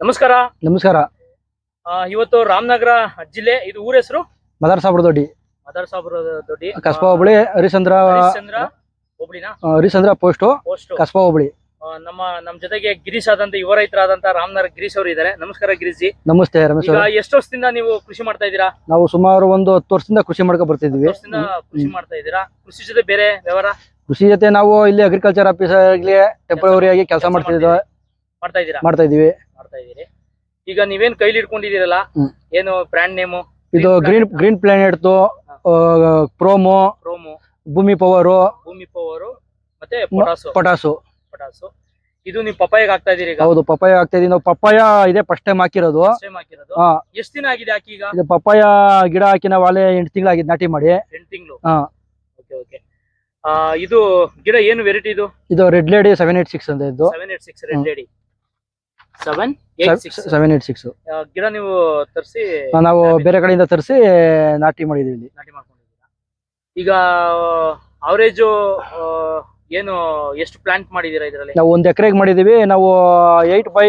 ನಮಸ್ಕಾರ. ನಮಸ್ಕಾರ. ಆ, ಇವತ್ತು ರಾಮನಗರ ಜಿಲ್ಲೆ ಇದು ಊರ ಹೆಸರು? ಮದಾರ್ ಸಾಬ್ರ ದೊಡ್ಡಿ. ಮದರ್ ಸಾಬ್ರ ದೊಡ್ಡಿ ಕಸ್ಬಾ ಹೋಬಳಿ ಹರಿಸಂದ್ರ ಹರಿಶ್ಚಂದ್ರ ಹೋಬಳಿನ? ಆ, ಹರಿಸಂದ್ರ ಪೋಸ್ಟ್. ಪೋಸ್ಟ್. ಕಸ್ಬಾ ಹೋಬಳಿ. ನಮ್ಮ ನಮ್ಮ ಜೊತೆಗೆ ಗಿರೀಶ್ ಆದಂತ ಯುವ ರೈತರಾದಂತ ರಾಮನಗರ ಗಿರೀಶ್ ಅವರು ಇದ್ದಾರೆ ನಮಸ್ಕಾರ ಗಿರೀಶ್ ಜಿ. ನಮಸ್ತೆ ರಮೇಶ್ ಈಗ ಅವ್ರೆ. ಎಷ್ಟು ವರ್ಷದಿಂದ ನೀವು ಕೃಷಿ ಮಾಡ್ತಾ ಇದ್ದೀರಾ? ನಾವು ಸುಮಾರು ಒಂದು ಹತ್ತು ವರ್ಷದಿಂದ ಕೃಷಿ ಮಾಡ್ಕೊ ಬರ್ತಿದ್ವಿ. ಎಷ್ಟು ವರ್ಷದಿಂದ ಕೃಷಿ ಮಾಡ್ತಾ ಇದ್ದೀರಾ? ಕೃಷಿ ಜೊತೆ ಬೇರೆ ವ್ಯವಹಾರ? ಕೃಷಿ ಜೊತೆ ನಾವು ಇಲ್ಲಿ ಅಗ್ರಿಕಲ್ಚರ್ ಆಫೀಸ್ ಆಗ್ಲಿ ಟೆಂಪರವರಿ ಆಗಿ ಕೆಲಸ ಕೆಲ್ಸ ಮಾಡ್ತಿದ್ವಿ. ಮಾಡ್ತಾ ಇದ್ದೀರಾ? ಮಾಡ್ತಾ ಇದೀವಿ ಮಾಡ್ತಾ ಇದೀರಿ ಈಗ ನೀವೇನ್ ಕೈಲಿ ಇಟ್ಕೊಂಡಿದ್ದೀರಲ್ಲ? ಹ್ಮ್. ಏನು ಬ್ರ್ಯಾಂಡ್ ನೇಮು? ಇದು green green planet promo promo. Bhoomi power Bhoomi power ಮತ್ತೆ ಪೊಟಾಸು. ಪಟಾಸು. ಪೊಟಾಸು. ಇದು ನೀವು ಪಪ್ಪಾಯಿಗೆ ಆಗ್ತಾ ಇದೀರಿ ಈಗ? ಹೌದು ಪಪ್ಪಾಯ ಆಗ್ತಾ ಇದೀವಿ ನಾವು ಪಪ್ಪಾಯ ಇದೆ ಫಸ್ಟ್ ಟೈಮ್ ಹಾಕಿರೋದು. ಸೇಮ್ ಹಾಕಿರೋದು. ಹಾ. ಎಷ್ಟು ದಿನ ಆಗಿದೆ ಹಾಕಿ ಈಗ? ಇದು ಪಪ್ಪಾಯ ಗಿಡ ಹಾಕಿ ನಾವು ಅಲ್ಲೇ ಎಂಟು ತಿಂಗಳಾಗಿದ್ದು ನಾಟಿ ಮಾಡಿ. ಎಂಟು ತಿಂಗಳು? ಹಾ. Okay okay. ಇದು ಗಿಡ ಏನು ವೆರೈಟಿ ಇದು? ಇದು red lady seven eight six ಅಂತ ಇದ್ದು. Seven eight six red lady. Seven seven eight six ಗಿಡ ನೀವು ತರಿಸಿ ನಾವು ಬೇರೆ ಕಡೆಯಿಂದ ತರಿಸಿ ನಾಟಿ ಮಾಡಿದೀವಿ ಇಲ್ಲಿ. ನಾಟಿ ಮಾಡ್ಕೊಂಡಿದ್ದೀರಾ? ಈಗ ಅವರೇಜು ಏನು ಎಷ್ಟು ಪ್ಲಾಂಟ್ ಮಾಡಿದೀರಾ ಇದರಲ್ಲಿ? ನಾವು ಒಂದು ಎಕರೆಗೆ ಮಾಡಿದೀವಿ ನಾವು ಏಟ್ ಬೈ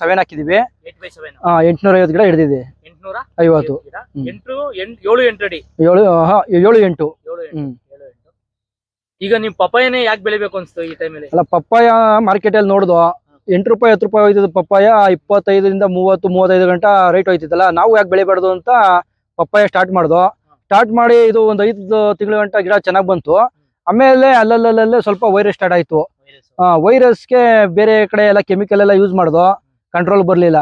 ಸೆವೆನ್ ಹಾಕಿದೀವಿ ಏಟ್ ಬೈ ಸೆವೆನ್ ಎಂಟುನೂರ ಐವತ್ತು ಗಿಡ ಹಿಡಿದಿದೆ ಎಂಟುನೂರ? ಐವತ್ತು. ಎಂಟು ಎಂಟು ಏಳು ಎಂಟು ಅಡಿ? ಏಳು ಹಾ ಏಳು ಎಂಟು. ಏಳು ಎಂಟು. ಈಗ ನೀವು ಪಪ್ಪಾಯನೇ ಯಾಕೆ ಬೆಳಿಬೇಕು ಅನ್ಸ್ತು ಈ ಟೈಮಲ್ಲಿ ಅಲ್ಲ? ಪಪ್ಪಾಯ ಮಾರ್ಕೆಟ್ ಅಲ್ಲಿ ನೋಡ್ದು. ಎಂಟು ರೂಪಾಯಿ ಹತ್ತು ರೂಪಾಯಿ ಹೋಯ್ತದ ಪಪ್ಪಾಯ. ಇಪ್ಪತ್ತೈದರಿಂದ ಮೂವತ್ತು ಮೂವತ್ತೈದು ಗಂಟೆ ರೇಟ್ ಹೋಯ್ತಿದ್ದಲ್ಲ ನಾವು ಯಾಕೆ ಬೆಳಿಬಾರ್ದು ಅಂತ ಪಪ್ಪಾಯ ಸ್ಟಾರ್ಟ್ ಮಾಡ್ದು. ಸ್ಟಾರ್ಟ್ ಮಾಡಿ ಇದು ಒಂದು ಐದು ತಿಂಗಳ ಗಂಟ ಗಿಡ ಚೆನ್ನಾಗಿ ಬಂತು. ಆಮೇಲೆ ಅಲ್ಲಲ್ಲಲ್ಲೇ ಸ್ವಲ್ಪ ವೈರಸ್ ಸ್ಟಾರ್ಟ್ ಆಯ್ತು. ವೈರಸ್ಗೆ ಬೇರೆ ಕಡೆ ಎಲ್ಲ ಕೆಮಿಕಲ್ ಎಲ್ಲ ಯೂಸ್ ಮಾಡ್ದು. ಕಂಟ್ರೋಲ್ ಬರಲಿಲ್ಲ.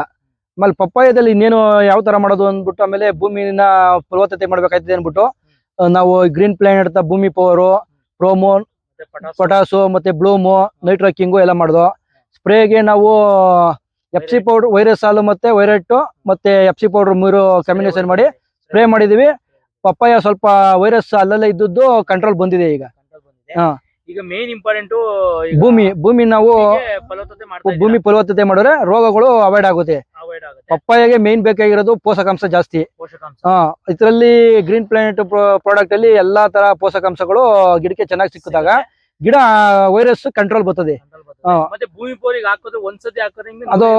ಆಮೇಲೆ ಪಪ್ಪಾಯದಲ್ಲಿ ಇನ್ನೇನು ಯಾವ ತರ ಮಾಡೋದು ಅಂದ್ಬಿಟ್ಟು ಆಮೇಲೆ ಭೂಮಿನ ಫಲವತ್ತತೆ ಮಾಡ್ಬೇಕಾಯ್ತದೆ ಅಂದ್ಬಿಟ್ಟು ನಾವು ಗ್ರೀನ್ ಪ್ಲಾನೆಟ್ ಭೂಮಿ ಪವರು ಪ್ರೋಮೋನ್ ಪೊಟಾಸು ಮತ್ತೆ ಬ್ಲೂಮು ನೈಟ್ರಕಿಂಗು ಎಲ್ಲ ಮಾಡ್ದು. ಸ್ಪ್ರೇಗೆ ನಾವು ಎಫ್ ಸಿ ಪೌಡರ್ ವೈರಸ್ ಹಾಲು ಮತ್ತೆ ವೈರಟ್ಟು ಮತ್ತೆ ಎಫ್ ಸಿ ಪೌಡರ್ ಮೂರು ಕಾಂಬಿನೇಷನ್ ಮಾಡಿ ಸ್ಪ್ರೇ ಮಾಡಿದೀವಿ ಪಪ್ಪಾಯ ಸ್ವಲ್ಪ ವೈರಸ್ ಅಲ್ಲಲ್ಲೇ ಇದ್ದದ್ದು ಕಂಟ್ರೋಲ್ ಬಂದಿದೆ ಈಗ. ಹಾ. ಈಗ ಮೇನ್ ಇಂಪಾರ್ಟೆಂಟ್ ಭೂಮಿ ಭೂಮಿ ನಾವು ಭೂಮಿ ಫಲವತ್ತತೆ ಮಾಡಿದ್ರೆ ರೋಗಗಳು ಅವಾಯ್ಡ್ ಆಗುತ್ತೆ. ಪಪ್ಪಾಯಗೆ ಮೇನ್ ಬೇಕಾಗಿರೋದು ಪೋಷಕಾಂಶ ಜಾಸ್ತಿ. ಪೋಷಕಾಂಶ. ಹಾ ಇದರಲ್ಲಿ ಗ್ರೀನ್ ಪ್ಲಾನೆಟ್ ಪ್ರಾಡಕ್ಟ್ ಅಲ್ಲಿ ಎಲ್ಲಾ ತರ ಪೋಷಕಾಂಶಗಳು ಗಿಡಕ್ಕೆ ಚೆನ್ನಾಗಿ ಸಿಕ್ಕಿದಾಗ ಗಿಡ ವೈರಸ್ ಕಂಟ್ರೋಲ್ ಬರ್ತದೆ. ಮತ್ತೆ ಭೂಮಿ ಪೋರಿಗೆ ಹಾಕೋದು ಒಂದ್ಸತಿ ಹಾಕೋದ್ರೆ ಹಿಂಗೆ ಅದು,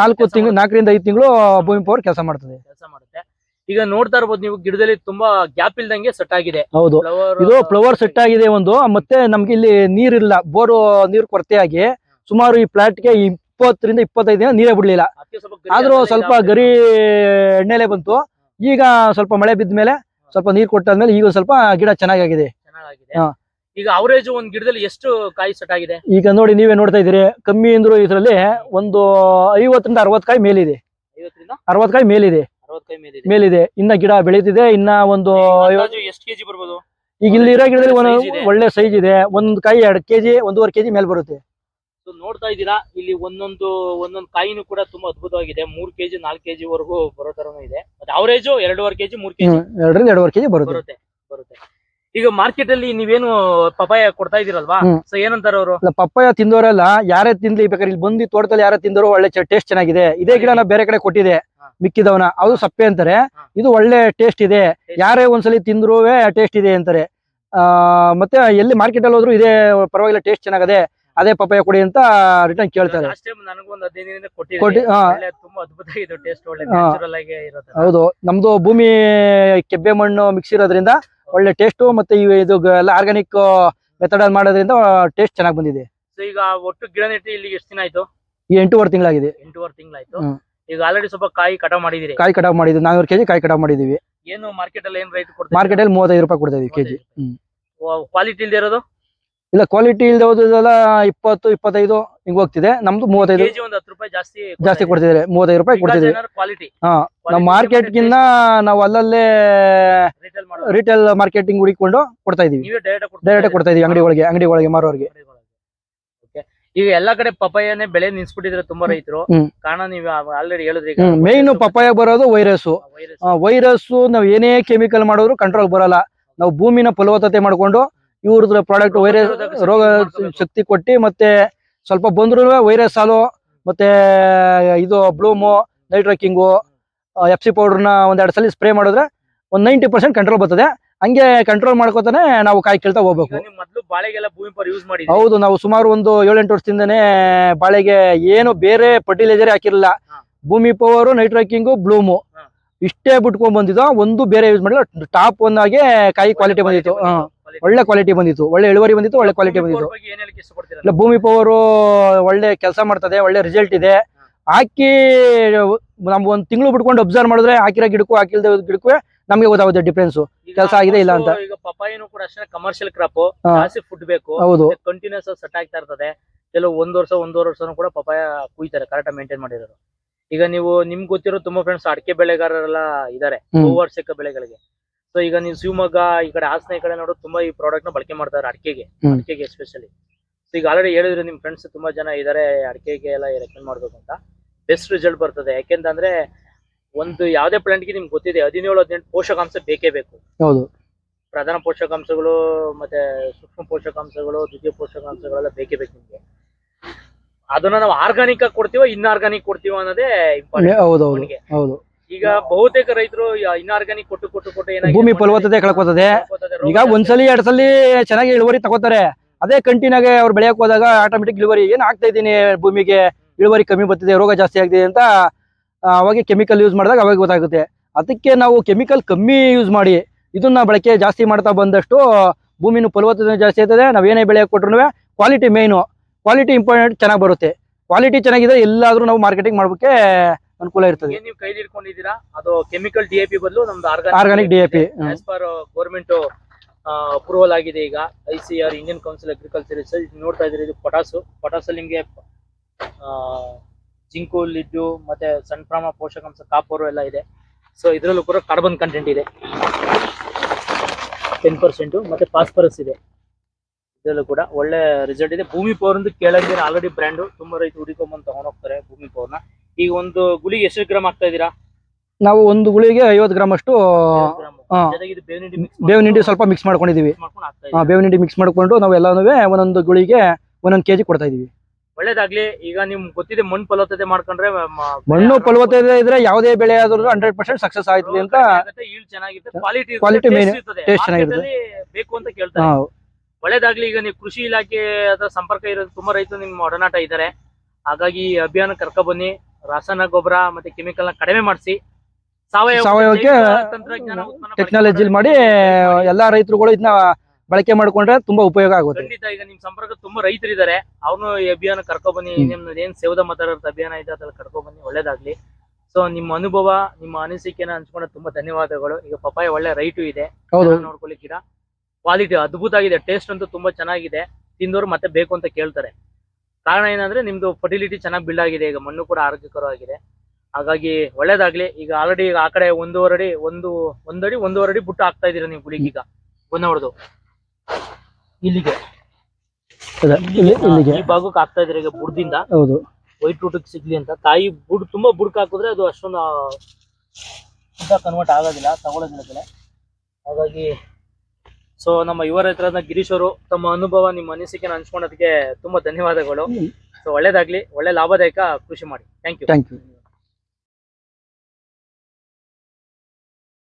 ನಾಲ್ಕು ತಿಂಗಳು ನಾಲ್ಕರಿಂದ ಐದು ತಿಂಗಳು ಭೂಮಿ ಪವರ್ ಕೆಲಸ ಮಾಡ್ತದೆ. ಕೆಲಸ ಮಾಡುತ್ತೆ. ಈಗ ನೋಡ್ತಾ ಇರ್ಬೋದು ನೀವು ಗಿಡದಲ್ಲಿ ತುಂಬಾ ಗ್ಯಾಪ್ ಇಲ್ದಂಗೆ ಸೆಟ್ ಆಗಿದೆ. ಹೌದು. ಇದು ಫ್ಲವರ್ ಸೆಟ್ ಆಗಿದೆ ಒಂದು ಮತ್ತೆ ನಮ್ಗೆ ಇಲ್ಲಿ ನೀರಿಲ್ಲ ಬೋರ್ ನೀರು ಕೊರತೆಯಾಗಿ ಸುಮಾರು ಈ ಫ್ಲಾಟ್ಗೆ ಇಪ್ಪತ್ತರಿಂದ ಇಪ್ಪತ್ತೈದು ದಿನ ನೀರೇ ಬಿಡ್ಲಿಲ್ಲ. ಆದ್ರೂ ಸ್ವಲ್ಪ ಗರಿ ಎಣ್ಣೆಲೆ ಬಂತು. ಈಗ ಸ್ವಲ್ಪ ಮಳೆ ಬಿದ್ದ ಮೇಲೆ ಸ್ವಲ್ಪ ನೀರ್ ಕೊಟ್ಟಾದ್ಮೇಲೆ ಈಗ ಸ್ವಲ್ಪ ಗಿಡ ಚೆನ್ನಾಗಿದೆ. ಈಗ ಅವರೇಜ್ ಒಂದ್ ಗಿಡದಲ್ಲಿ ಎಷ್ಟು ಕಾಯಿ ಸೆಟ್ ಆಗಿದೆ? ಈಗ ನೋಡಿ ನೀವೇ ನೋಡ್ತಾ ಇದೀರಿ ಕಮ್ಮಿ ಅಂದ್ರು ಇದರಲ್ಲಿ ಒಂದು ಐವತ್ತರಿಂದ ಅರವತ್ ಕಾಯಿ ಮೇಲಿದೆ. ಅರವತ್ ಕಾಯಿ ಮೇಲಿದೆ. ಮೇಲಿದೆ. ಇನ್ನ ಗಿಡ ಬೆಳೀತಿದೆ ಇನ್ನ ಒಂದು ಎಷ್ಟು ಕೆಜಿ ಬರ್ಬೋದು? ಈಗ ಇಲ್ಲಿ ಇರೋ ಗಿಡದಲ್ಲಿ ಒಂದು. ಒಳ್ಳೆ ಸೈಜ್ ಇದೆ. ಒಂದ್ ಕಾಯಿ ಎರಡ್ ಕೆಜಿ ಒಂದೂವರೆ ಕೆಜಿ ಮೇಲೆ ಬರುತ್ತೆ. ನೋಡ್ತಾ ಇದ್ದೀರಾ ಇಲ್ಲಿ ಒಂದೊಂದು ಒಂದೊಂದು ಕಾಯಿನೂ ಕೂಡ ತುಂಬಾ ಅದ್ಭುತವಾಗಿದೆ. ಮೂರ್ ಕೆಜಿ ನಾಲ್ಕು ಕೆಜಿ ವರೆಗೂ ಬರೋ ತರನು ಇದೆ. ಅವರೇಜು ಅವರೇಜ್ ಎರಡೂವರೆ ಕೆಜಿ ಮೂರ್ ಕೆಜಿ? ಎರಡರಿಂದ ಎರಡೂವರೆ ಕೆಜಿ ಬರುತ್ತೆ. ಬರುತ್ತೆ ಬರುತ್ತೆ. ಈಗ ಮಾರ್ಕೆಟ್ ಅಲ್ಲಿ ನೀವೇನು ಪಪಾಯ ಕೊಡ್ತಾ ಇದೀರಲ್ವಾ. ಸೊ ಏನಂತಾರ ಅವರು? ಪಪ್ಪಾಯ ತಿಂದವರೆಲ್ಲ ಯಾರೇ ತಿನ್ಲಿ ಬೇಕಾದ್ರೆ ಇಲ್ಲಿ ಬಂದು ತೋಟದಲ್ಲಿ ಯಾರೇ ತಿಂದರೂ ಒಳ್ಳೆ ಟೇಸ್ಟ್ ಚೆನ್ನಾಗಿದೆ. ಇದೇ ಗಿಡ ಬೇರೆ ಕಡೆ ಕೊಟ್ಟಿದೆ. ಮಿಕ್ಕಿದವನ. ಅದು ಸಪ್ಪೆ ಅಂತಾರೆ. ಇದು ಒಳ್ಳೆ ಟೇಸ್ಟ್ ಇದೆ. ಯಾರೇ ಒಂದ್ಸಲಿ ತಿಂದ್ರು ಟೇಸ್ಟ್ ಇದೆ ಅಂತಾರೆ. ಆ ಮತ್ತೆ ಎಲ್ಲಿ ಮಾರ್ಕೆಟ್ ಅಲ್ಲಿ ಹೋದ್ರು ಇದೇ ಪರವಾಗಿಲ್ಲ ಟೇಸ್ಟ್ ಚೆನ್ನಾಗದೆ ಅದೇ ಪಪ್ಪಾಯ ಕೊಡಿ ಅಂತ ರಿಟರ್ನ್ ಕೇಳ್ತಾರೆ. ಹೌದು. ನಮ್ದು ಭೂಮಿ ಕೆಬ್ಬೆ ಮಣ್ಣು ಮಿಕ್ಸ್ ಇರೋದ್ರಿಂದ ಒಳ್ಳೆ ಟೇಸ್ಟ್ ಮತ್ತೆ ಇದು ಎಲ್ಲ ಆರ್ಗಾನಿಕ್ ಮೆಥಡ್ ಅಲ್ಲಿ ಮಾಡೋದ್ರಿಂದ ಟೇಸ್ಟ್ ಚೆನ್ನಾಗಿ ಬಂದಿದೆ. ಸೊ ಈಗ ಒಟ್ಟು ಗಿಡ ನೆಟ್ಟು ಇಲ್ಲಿ ಎಷ್ಟು ದಿನ ಆಯ್ತು? ಈ ಎಂಟೂವರೆ ತಿಂಗಳಾಗಿದೆ. ಎಂಟೂವರೆ ತಿಂಗಳಾಯ್ತು. ಹ್ಮ್. ಈಗ ಆಲ್ರೆಡಿ ಸ್ವಲ್ಪ ಕಾಯಿ ಕಟಾವ್ ಮಾಡಿದಿರಿ ಕಾಯಿ ಕಟಾವ್ ಮಾಡಿದ್ವಿ ನಾನೂರು ಕೆಜಿ ಕಾಯಿ ಕಟಾವ್ ಮಾಡಿದೀವಿ ಏನು ಮಾರ್ಕೆಟ್ ಅಲ್ಲಿ ಏನ್ ರೈಟ್ ಕೊಡ್ತಾರೆ ಮಾರ್ಕೆಟ್ ಅಲ್ಲಿ ಮೂವತ್ತೈದು ರೂಪಾಯಿ ಕೊಡ್ತಾ ಇದೀವಿ ಕೆಜಿ. ಹ್ಮ್. ಕ್ವಾಲಿಟಿ ಇಲ್ದೇ ಇರೋದು? ಇಲ್ಲ ಕ್ವಾಲಿಟಿ ಇಲ್ಲದೆ ಹೋದೆಲ್ಲ ಇಪ್ಪತ್ತು ಇಪ್ಪತ್ತೈದು ಹಿಂಗ್ ಹೋಗ್ತಿದೆ. ನಮ್ದು ಮೂವತ್ತೈದು. ಕೆಜಿ ಒಂದು ಹತ್ತು ರೂಪಾಯಿ ಜಾಸ್ತಿ ಜಾಸ್ತಿ ಕೊಡ್ತಿದ್ದಾರೆ. ಮೂವತ್ತೈದು ರೂಪಾಯಿ ಕೊಡ್ತಿದ್ರೆ ಕ್ವಾಲಿಟಿ ಹಾ ನಾವು ಮಾರ್ಕೆಟ್ ಗಿನ್ನ ನಾವು ಅಲ್ಲಲ್ಲೇ ರಿಟೇಲ್ ಮಾರ್ಕೆಟಿಂಗ್ ಹುಡುಕೊಂಡು ಕೊಡ್ತಾ ಇದೀವಿ. ಡೈರೆಕ್ಟ್ ಕೊಡ್ತಾ ಇದೀವಿ ಅಂಗಡಿ ಒಳಗೆ ಅಂಗಡಿ ಒಳಗೆ ಮಾರೋರಿಗೆ. ಈಗ ಎಲ್ಲಾ ಕಡೆ ಪಪಾಯನೇ ಬೆಳೆ ನಿಲ್ಸ್ಬಿಟ್ಟಿದ್ರೆ ತುಂಬಾ ರೈತರು. ಕಾರಣ ನೀವು ಆಲ್ರೆಡಿ ಹೇಳಿದ್ರಿ ಮೇನ್ ಪಪ್ಪಾಯ ಬರೋದು ವೈರಸ್ ವೈರಸ್ ವೈರಸ್ ನಾವು ಏನೇ ಕೆಮಿಕಲ್ ಮಾಡೋದ್ರು ಕಂಟ್ರೋಲ್ ಬರಲ್ಲ. ನಾವು ಭೂಮಿನ ಫಲವತ್ತತೆ ಮಾಡ್ಕೊಂಡು ಇವ್ರದ್ದು ಪ್ರಾಡಕ್ಟ್ ವೈರಸ್ ರೋಗ ಶಕ್ತಿ ಕೊಟ್ಟು ಮತ್ತೆ ಸ್ವಲ್ಪ ಬಂದ್ರು ವೈರಸ್ ಹಾಲು ಮತ್ತೆ ಇದು ಬ್ಲೂಮು ನೈಟ್ರಕಿಂಗು ಎಫ್ ಸಿ ಪೌಡರ್ನ ಒಂದೆರಡು ಸಲ ಸ್ಪ್ರೇ ಮಾಡಿದ್ರೆ ಒಂದು ನೈಂಟಿ ಪರ್ಸೆಂಟ್ ಕಂಟ್ರೋಲ್ ಬರ್ತದೆ. ಹಂಗೆ ಕಂಟ್ರೋಲ್ ಮಾಡ್ಕೋತಾನೆ ನಾವು ಕಾಯಿ ಕೇಳ್ತಾ ಹೋಗ್ಬೇಕು. ಹೌದು ನಾವು ಸುಮಾರು ಒಂದು ಏಳೆಂಟು ವರ್ಷದಿಂದನೇ ಬಾಳೆಗೆ ಏನು ಬೇರೆ ಫರ್ಟಿಲೈಸರ್ ಹಾಕಿರಲಿಲ್ಲ. ಭೂಮಿ ಭೂಮಿ ನೈಟ್ ನೈಟ್ರೈಕಿಂಗು ಬ್ಲೂಮು. ಇಷ್ಟೇ ಬಿಟ್ಕೊಂಡ್ ಬಂದಿದ್ದು ಒಂದು ಬೇರೆ ಯೂಸ್ ಮಾಡಿಲ್ಲ. ಟಾಪ್ ಒನ್ ಆಗಿ ಕಾಯಿ ಕ್ವಾಲಿಟಿ ಬಂದಿತ್ತು. ಒಳ್ಳೆ ಕ್ವಾಲಿಟಿ ಬಂದಿತ್ತು. ಒಳ್ಳೆ ಇಳುವರಿ ಬಂದಿತ್ತು ಒಳ್ಳೆ ಕ್ವಾಲಿಟಿ ಬಂದಿತ್ತು. ಇಲ್ಲ ಭೂಮಿ ಪವರ್ ಒಳ್ಳೆ ಕೆಲಸ ಮಾಡ್ತದೆ ಒಳ್ಳೆ ರಿಸಲ್ಟ್ ಇದೆ. ಹಾಕಿ ನಮ್ಗೆ ಒಂದು ತಿಂಗಳು ಬಿಟ್ಕೊಂಡು ಅಬ್ಸರ್ವ್ ಮಾಡಿದ್ರೆ ಹಾಕಿರೋ ಗಿಡಕ್ಕೂ ಹಾಕಿಲ್ದ ಗಿಡಕ್ಕೂ ನಮಗೆ ಗೊತ್ತಾಗುತ್ತೆ ಡಿಫ್ರೆನ್ಸ್ ಕೆಲಸ ಆಗಿದೆ ಇಲ್ಲ ಅಂತ. ಈಗ ಪಪ್ಪಾಯಿನೂ ಕೂಡ ಅಷ್ಟೇ ಕಮರ್ಷಿಯಲ್ ಕ್ರಾಪ್ ಜಾಸ್ತಿ ಫುಡ್ ಬೇಕು. ಹೌದು. ಕಂಟಿನ್ಯೂಸ್ ಸೆಟ್ ಆಗ್ತಾ ಇರ್ತದೆ. ಕೆಲವು ಒಂದ್ ವರ್ಷ ಒಂದೂವರೆ ವರ್ಷನೂ ಕೂಡ ಪಪ್ಪಾಯ ಕುಯ್ತಾರೆ ಕರೆಕ್ಟ್ ಮೇಂಟೈನ್ ಮಾಡಿರೋದು ಈಗ ನೀವು ನಿಮ್ಗೆ ಗೊತ್ತಿರೋ ತುಂಬಾ ಫ್ರೆಂಡ್ಸ್ ಅಡಿಕೆ ಬೆಳೆಗಾರರೆಲ್ಲ ಇದಾರೆ ಹೂ ಬೆಳೆಗಳಿಗೆ. ಸೊ ಈಗ ನೀವು ಶಿವಮೊಗ್ಗ ಈ ಕಡೆ ಹಾಸನ ಈ ಕಡೆ ನೋಡೋದು ತುಂಬಾ ಈ ಪ್ರಾಡಕ್ಟ್ನ ಬಳಕೆ ಮಾಡ್ತಾರೆ ಅಡಿಕೆಗೆ. ಅಡಿಕೆಗೆ ಎಸ್ಪೆಷಲಿ ಸೊ ಈಗ ಆಲ್ರೆಡಿ ಹೇಳಿದ್ರೆ ನಿಮ್ ಫ್ರೆಂಡ್ಸ್ ತುಂಬಾ ಜನ ಇದಾರೆ ಅಡಿಕೆಗೆ ಎಲ್ಲ ರೆಕಮೆಂಡ್ ಮಾಡ್ಬೇಕು ಅಂತ. ಬೆಸ್ಟ್ ರಿಸಲ್ಟ್ ಬರ್ತದೆ. ಯಾಕೆಂತಂದ್ರೆ ಒಂದು ಯಾವ್ದೇ ಪ್ಲಾಂಟ್ಗೆ ನಿಮ್ಗೆ ಗೊತ್ತಿದೆ ಹದಿನೇಳು ಹದಿನೆಂಟು ಪೋಷಕಾಂಶ ಬೇಕೇ ಬೇಕು. ಹೌದು. ಪ್ರಧಾನ ಪೋಷಕಾಂಶಗಳು ಮತ್ತೆ ಸೂಕ್ಷ್ಮ ಪೋಷಕಾಂಶಗಳು ದ್ವಿತೀಯ ಪೋಷಕಾಂಶಗಳೆಲ್ಲ ಬೇಕೇ ಬೇಕು ನಿಮ್ಗೆ. ಅದನ್ನ ನಾವು ಆರ್ಗಾನಿಕ್ ಆಗಿ ಕೊಡ್ತೀವೋ ಇನ್ಆರ್ಗಾನಿಕ್ ಕೊಡ್ತೀವೋ ಅನ್ನೋದೇ ಇಂಪಾರ್ಟೆಂಟ್ ಹೌದು. ಈಗ ಬಹುತೇಕ ರೈತರು ಇನ್ಆರ್ಗಾನಿಕ್ ಕೊಟ್ಟು ಕೊಟ್ಟು ಕೊಟ್ಟು ಏನಾಗಿದೆ ಭೂಮಿ ಫಲವತ್ತತೆ ಕಳ್ಕೊತದೆ. ಈಗ ಒಂದ್ಸಲಿ ಎರಡ್ ಸಲಿ ಚೆನ್ನಾಗಿ ಇಳುವರಿ ತಗೋತಾರೆ. ಅದೇ ಕಂಟಿನ್ಯೂಗೆ ಅವ್ರು ಬೆಳೆಯಕ್ ಹೋದಾಗ ಆಟೋಮೆಟಿಕ್ ಇಳುವರಿ ಏನ್ ಆಗ್ತಾ ಇದೀನಿ ಭೂಮಿಗೆ? ಇಳುವರಿ ಕಮ್ಮಿ ಬರ್ತಿದೆ ರೋಗ ಜಾಸ್ತಿ ಆಗಿದೆ ಅಂತ ಅವಾಗ ಕೆಮಿಕಲ್ ಯೂಸ್ ಮಾಡಿದಾಗ ಅವಾಗ ಗೊತ್ತಾಗುತ್ತೆ. ಅದಕ್ಕೆ ನಾವು ಕೆಮಿಕಲ್ ಕಮ್ಮಿ ಯೂಸ್ ಮಾಡಿ ಇದನ್ನ ಬಳಕೆ ಜಾಸ್ತಿ ಮಾಡ್ತಾ ಬಂದಷ್ಟು ಭೂಮಿನೂ ಫಲವತ್ತತೆ ಜಾಸ್ತಿ ಆಗ್ತದೆ. ನಾವೇನೇ ಬೆಳೆ ಕೊಟ್ರು ಕ್ವಾಲಿಟಿ ಮೇಯ್ನು ಕ್ವಾಲಿಟಿ ಇಂಪಾರ್ಟೆಂಟ್ ಚೆನ್ನಾಗಿ ಬರುತ್ತೆ. ಕ್ವಾಲಿಟಿ ಚೆನ್ನಾಗಿದೆ ಎಲ್ಲಾದರೂ ನಾವು ಮಾರ್ಕೆಟಿಂಗ್ ಮಾಡೋಕೆ ಅನುಕೂಲ ಇರ್ತದೆ. ಏನ್ ನೀವು ಕೈಲಿ ಅದು ಕೆಮಿಕಲ್ ಡಿಎಪಿ ಬದಲು ನಮ್ದು organic D AP government as per government approval ಆಗಿದೆ ಈಗ. I C R Indian council agriculture research ನೋಡ್ತಾ ಇದ್ರೆ ಇದು ಪೊಟಾಸು ಪೊಟಾಸಲ್ಲಿ ನಿಮಗೆ ಜಿಂಕು ಲಿಡ್ಡು ಮತ್ತೆ ಸಣ್ಣ ಪ್ರಮಾಣ ಪೋಷಕಾಂಶ ಕಾಪರು ಎಲ್ಲ ಇದೆ. ಸೊ ಇದರಲ್ಲೂ ಕೂಡ ಕಾರ್ಬನ್ ಕಂಟೆಂಟ್ ಇದೆ. ಟೆನ್ ಪರ್ಸೆಂಟ್ ಮತ್ತೆ ಫಾಸ್ಫರಸ್ ಇದೆ. ಇದರಲ್ಲೂ ಕೂಡ ಒಳ್ಳೆ ರಿಸಲ್ಟ್ ಇದೆ. ಭೂಮಿ ಪವರ್ ಅಂತ ಕೇಳಂಗಿದ್ರೆ ಆಲ್ರೆಡಿ ಬ್ರ್ಯಾಂಡು ತುಂಬ ರೈತರು ಹುಡುಕೊಂಬಂದು ತಗೊಂಡೋಗ್ತಾರೆ ಭೂಮಿ ಪವರ್ನ ಈಗ ಒಂದು ಗುಳಿಗೆ ಎಷ್ಟು ಗ್ರಾಮ್ ಆಗ್ತಾ ಇದೀರಾ ನಾವು ಒಂದು ಗುಳಿಗೆ ಐವತ್ ಗ್ರಾಮ್ ಅಷ್ಟು ಬೇವಿನ ಹಿಂಡಿ ಸ್ವಲ್ಪ ಮಿಕ್ಸ್ ಮಾಡ್ಕೊಂಡಿದೀವಿ ಬೇವಿನ ಹಿಂಡಿ ಮಿಕ್ಸ್ ಮಾಡ್ಕೊಂಡು ನಾವು ಎಲ್ಲಾನು ಒಂದೊಂದು ಗುಳಿಗೆ ಒಂದೊಂದು ಕೆಜಿ ಕೊಡ್ತಾ ಇದೀವಿ ಒಳ್ಳೇದಾಗ್ಲಿ. ಈಗ ನಿಮ್ ಗೊತ್ತಿದೆ ಮಣ್ಣು ಫಲವತ್ತತೆ ಮಾಡ್ಕೊಂಡ್ರೆ ಮಣ್ಣು ಫಲವತ್ತತೆ ಇದ್ರೆ ಯಾವುದೇ ಬೆಳೆ ಆದ್ರೂ ಹಂಡ್ರೆಡ್ ಪರ್ಸೆಂಟ್ ಸಕ್ಸಸ್ ಆಯ್ತದೆ ಅಂತ ಕ್ವಾಲಿಟಿ taste ಚೆನ್ನಾಗಿರುತ್ತೆ. ಬೇಕು ಅಂತ ಕೇಳ್ತಾ ಒಳ್ಳೇದಾಗ್ಲಿ ಈಗ ನೀವು ಕೃಷಿ ಇಲಾಖೆ ಅಥವಾ ಸಂಪರ್ಕ ಇರೋದು ತುಂಬಾ ರೈತರು ನಿಮ್ಮ ಒಡನಾಟ ಇದ್ದಾರೆ. ಹಾಗಾಗಿ ಈ ಅಭಿಯಾನ ಕರ್ಕ ಬನ್ನಿ ರಾಸಾಯನ ಗೊಬ್ಬರ ಮತ್ತೆ ಕೆಮಿಕಲ್ನ ಕಡಿಮೆ ಮಾಡಿಸಿ ಸಾವಯವ ಸಾವಯವಕ್ಕೆ ತಂತ್ರಜ್ಞಾನ ಉತ್ಪನ್ನ ಬಳಕೆ ಟೆಕ್ನಾಲಜಿ ಮಾಡಿ ಎಲ್ಲಾ ರೈತರುಗಳು ಇದನ್ನ ಬಳಕೆ ಮಾಡ್ಕೊಂಡ್ರೆ ತುಂಬಾ ಉಪಯೋಗ ಆಗುತ್ತೆ. ಖಂಡಿತ ಈಗ ನಿಮ್ ಸಂಪರ್ಕ ತುಂಬಾ ರೈತರಿದ್ದಾರೆ. ಅವ್ರನ್ನು ಈ ಅಭಿಯಾನ ಕರ್ಕೊ ಬನ್ನಿ. ನಿಮ್ದು ಏನ್ ಸೇವದ ಮಾತಾಡೋದ್ ಅಭಿಯಾನ ಇದೆ ಅದ್ರಲ್ಲಿ ಕರ್ಕೊ ಬನ್ನಿ ಒಳ್ಳೇದಾಗ್ಲಿ. ಸೊ ನಿಮ್ಮ ಅನುಭವ ನಿಮ್ಮ ಅನಿಸಿಕೆನ ಹಂಚ್ಕೊಂಡ ತುಂಬಾ ಧನ್ಯವಾದಗಳು. ಈಗ ಪಪಾಯ ಒಳ್ಳೆ ರೈಟು ಇದೆ. ಹೌದು. ಕ್ವಾಲಿಟಿ ಅದ್ಭುತ ಆಗಿದೆ. ಟೇಸ್ಟ್ ಅಂತೂ ತುಂಬಾ ಚೆನ್ನಾಗಿದೆ. ತಿಂದವರು ಮತ್ತೆ ಬೇಕು ಅಂತ ಕೇಳ್ತಾರೆ. ಕಾರಣ ಏನಂದ್ರೆ ನಿಮ್ದು ಫರ್ಟಿಲಿಟಿ ಚೆನ್ನಾಗಿ ಬಿಲ್ಡ್ ಆಗಿದೆ ಈಗ ಮಣ್ಣು ಕೂಡ ಆರೋಗ್ಯಕರವಾಗಿದೆ ಹಾಗಾಗಿ ಒಳ್ಳೇದಾಗ್ಲಿ ಈಗ ಆಲ್ರೆಡಿ ಈಗ ಆ ಕಡೆ ಒಂದೂವರೆ ಅಡಿ ಒಂದು ಒಂದಡಿ ಒಂದೂವರೆ ಅಡಿ ಬುಟ್ಟು ಹಾಕ್ತಾ ಇದೀರ ನೀವು ಬಿಳಿಗ್ ಈಗ? ಹೊಡೆದು ಇಲ್ಲಿಗೆ. ಈ ಭಾಗಕ್ಕೆ ಹಾಕ್ತಾ ಇದ್ರೆ ಈಗ ಬುಡದಿಂದ? ಹೌದು. ವೈಟ್ ರೂಟಿಗೆ ಸಿಗ್ಲಿ ಅಂತ. ತಾಯಿ ಬುಡ್ ತುಂಬಾ ಬುಡ್ಕ್ ಹಾಕಿದ್ರೆ ಅದು ಅಷ್ಟೊಂದು ಕನ್ವರ್ಟ್ ಆಗೋದಿಲ್ಲ ತಗೊಳ್ಳೋದಿಲ್ಲ ಹಾಗಾಗಿ ಸೊ ನಮ್ಮ ಯುವ ಹತ್ರ ಗಿರೀಶ್ ಅವರು ತಮ್ಮ ಅನುಭವ ನಿಮ್ಮ ಅನಿಸಿಕೆನ ಹಂಚ್ಕೊಳೋದಕ್ಕೆ ತುಂಬಾ ಧನ್ಯವಾದಗಳು. ಸೊ ಒಳ್ಳೇದಾಗ್ಲಿ ಒಳ್ಳೆ ಲಾಭದಾಯಕ ಕೃಷಿ ಮಾಡಿ. Thank you thank you